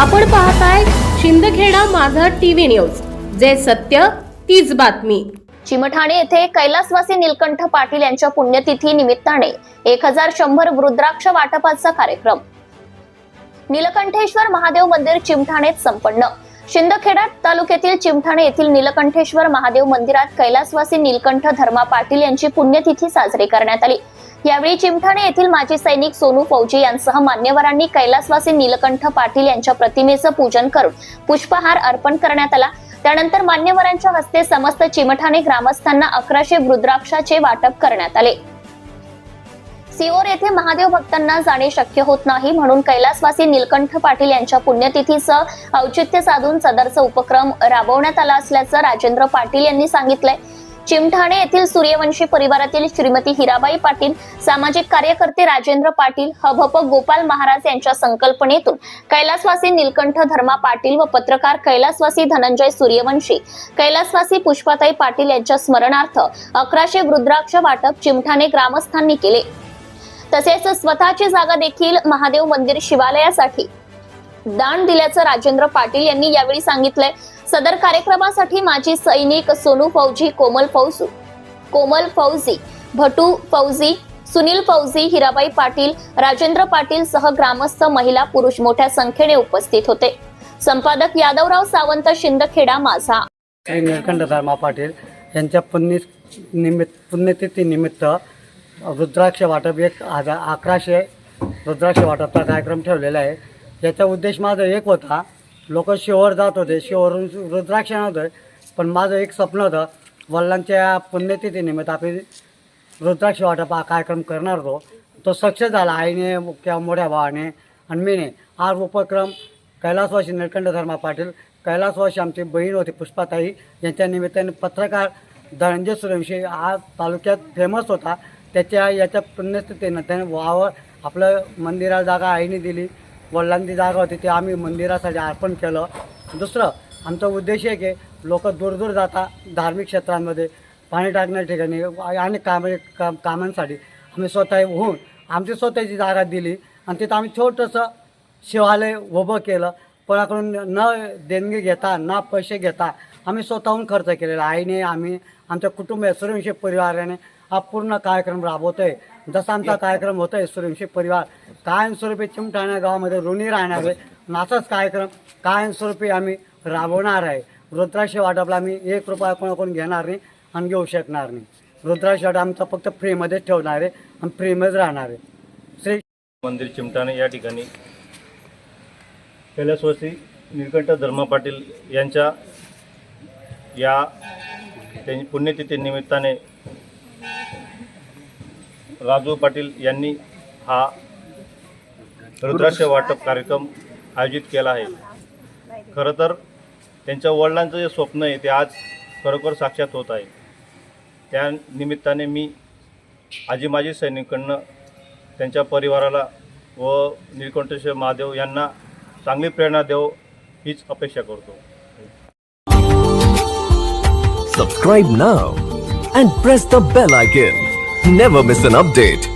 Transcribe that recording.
आपण पाहताय शिंदखेडा माझा टीव्ही न्यूज. जे सत्य तीच बातमी. चिमठाणे येथे कैलासवासी निलकंठ पाटील यांच्या पुण्यतिथी निमित्ताने एक हजार शंभर रुद्राक्ष वाटपाचा कार्यक्रम. निलकंठेश्वर महादेव मंदिर चिमठाणेत संपन्न. शिंदखेडा तालुक्यातील चिमठाणे येथील निलकंठेश्वर महादेव मंदिरात कैलासवासी निलकंठ धर्मा पाटील यांची पुण्यतिथी साजरी करण्यात आली. यावेळी चिमठाणे येथील माजी सैनिक सोनू फौजी यांसह मान्यवरांनी कैलासवासी नीलकंठ पाटील यांच्या प्रतिमेचं पूजन करून पुष्पहार अर्पण करण्यात आला. त्यानंतर मान्यवरांच्या हस्ते समस्त चिमठाणे ग्रामस्थांना अकराशे रुद्राक्षाचे वाटप करण्यात आले. सिओर येथे महादेव भक्तांना जाणे शक्य होत नाही म्हणून कैलासवासी नीलकंठ पाटील यांच्या पुण्यतिथीचं औचित्य साधून सदरचा उपक्रम राबवण्यात आला असल्याचं राजेंद्र पाटील यांनी सांगितलंय. चिमठाणे येथील सूर्यवंशी परिवारातील श्रीमती हिराबाई पाटील सामाजिक कार्यकर्ते राजेंद्र पाटील हभप गोपाल महाराज यांच्या संकल्पनेतून कैलासवासी निलकंठ धर्मा पाटील व पत्रकार कैलासवासी धनंजय सूर्यवंशी कैलासवासी पुष्पाताई पाटील यांच्या स्मरणार्थ अकराशे रुद्राक्ष वाटप चिमठाणे ग्रामस्थांनी केले. तसेच स्वतःची जागा देखील महादेव मंदिर शिवालयासाठी दान दिल्याचं राजेंद्र पाटील यांनी यावेळी सांगितलंय. सदर कार्यक्रमासाठी माजी सैनिक सोनू फौजी कोमल फौजू कोमल फौजी भटू फौजी सुनील फौजी हिराबाई पाटील राजेंद्र पाटील सह ग्रामस्थ महिला पुरुष मोठ्या संख्येने उपस्थित होते. संपादक यादवराव सावंत शिंदखेडा माझा. श्री निळकंठ धर्मा पाटील यांच्या पुण्य निमित्त पुण्यतिथी निमित्त रुद्राक्ष वाटप एक हजार अकराशे रुद्राक्ष वाटपचा कार्यक्रम ठेवलेला आहे. याचा उद्देश माझा एक होता लोक शिवर जात होते. शिवरून रुद्राक्ष नव्हतं पण माझं एक स्वप्न होतं वडिलांच्या पुण्यतिथीनिमित्त आपण रुद्राक्ष वाटप हा कार्यक्रम करणार होतो. तो सक्सेस झाला आईने किंवा मोठ्या भावाने आणि मीने. हा उपक्रम कैलासवासी निळकंठ धर्मा पाटील कैलासवासी आमची बहीण होती पुष्पाताई यांच्या निमित्ताने पत्रकार धनंजय सूर्यवंशी हा तालुक्यात फेमस होता. त्याच्या याच्या पुण्यस्थितीनं त्याने वावर आपलं मंदिराला जागा आईने दिली. वडिलांची जागा होती ते आम्ही मंदिरासाठी अर्पण केलं. दुसरं आमचा उद्देश आहे की लोक दूरदूर जातात धार्मिक क्षेत्रांमध्ये पाणी टाकण्या ठिकाणी आणि कामे काम कामांसाठी. आम्ही स्वतः होऊन आमची स्वतःची जागा दिली आणि तिथं आम्ही छोटंसं शिवालय उभं केलं. कोणाकडून न देणगी घेता ना पैसे घेता आम्ही स्वतःहून खर्च केलेला. आईने आम्ही आमच्या कुटुंब सूर्यवंशी परिवाराने हा पूर्ण कार्यक्रम राबवतो आहे जसा आमचा कार्यक्रम होतो आहे सूर्यवंशी परिवार कायमस्वरूपी चिमठाणा गावामध्ये ऋणी राहणार आहे असाच कार्यक्रम कायमस्वरूपी आम्ही राबवणार आहे. रुद्राक्ष वाटपला आम्ही एक रुपया कोणाकडून घेणार नाही आणि घेऊ शकणार नाही. रुद्राक्ष वाटप आमचा फक्त फ्रीमध्येच ठेवणार आहे आणि फ्रीमध्येच राहणार आहे. श्री मंदिर चिमटाणे या ठिकाणी कैलासवासी निळकंठ धर्मा पाटील यांच्या या त्यांची पुण्यतिथी निमित्ताने राजू पाटील यांनी हा रुद्राक्ष वाटप कार्यक्रम आयोजित केला आहे. खरं तर त्यांच्या वडिलांचं जे स्वप्न आहे ते आज खरोखर साक्षात होत आहे. त्या निमित्ताने मी आजी माजी सैनिकांना त्यांच्या परिवाराला व निळकंठेश्वर महादेव यांना चांगली प्रेरणा देव हीच अपेक्षा करतो. सबस्क्राईब ना and press the bell icon never miss an update